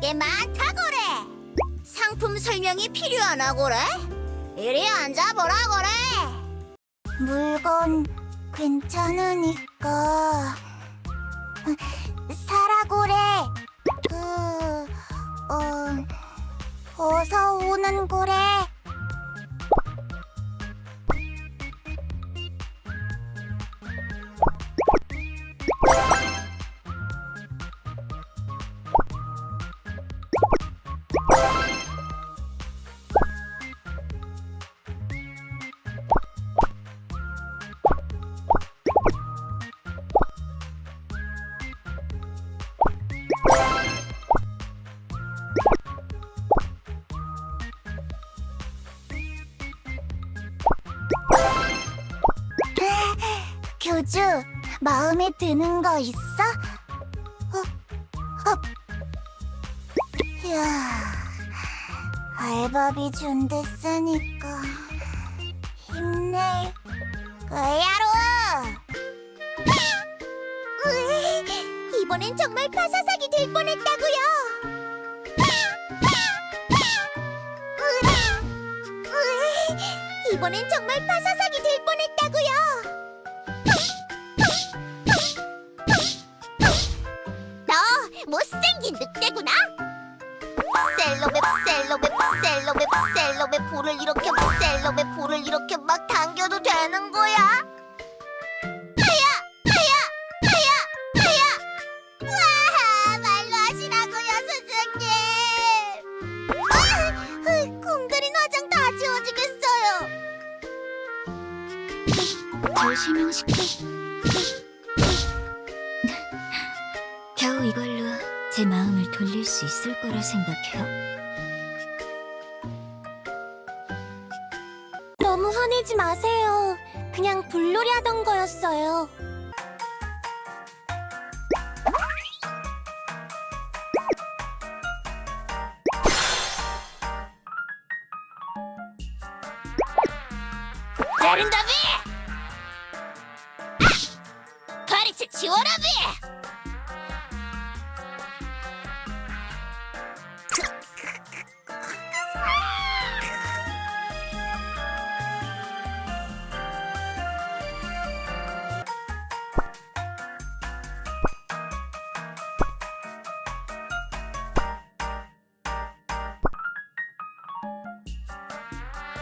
하는 게 많다고래. 상품 설명이 필요하나고래? 이리 앉아보라고래. 물건 괜찮으니까 사라고래. 그, 어, 어서 오는 고래. 교주, 마음에 드는 거 있어? 어, 어. 이야, 알바비 준댔으니까 힘낼 거야로. 으이, 이번엔 정말 파사삭이 될 뻔했다고요. 으이, 이번엔 정말 파사 못생긴 늑대구나. 셀럽의 셀럽의 셀럽의 셀럽의 불을 이렇게 셀럽의 불을 이렇게 막 당겨도 되는 거야? 하야 하야 하야 하야. 와 말로 하시라고요 선생님. 아, 공들인 화장 다 지워지겠어요. 절 실명시켜. 제 마음을 돌릴 수 있을 거라 생각해요. 너무 화내지 마세요. 그냥 불놀이 하던 거였어요. 다른다비! 파리채 지워라비! Yeah.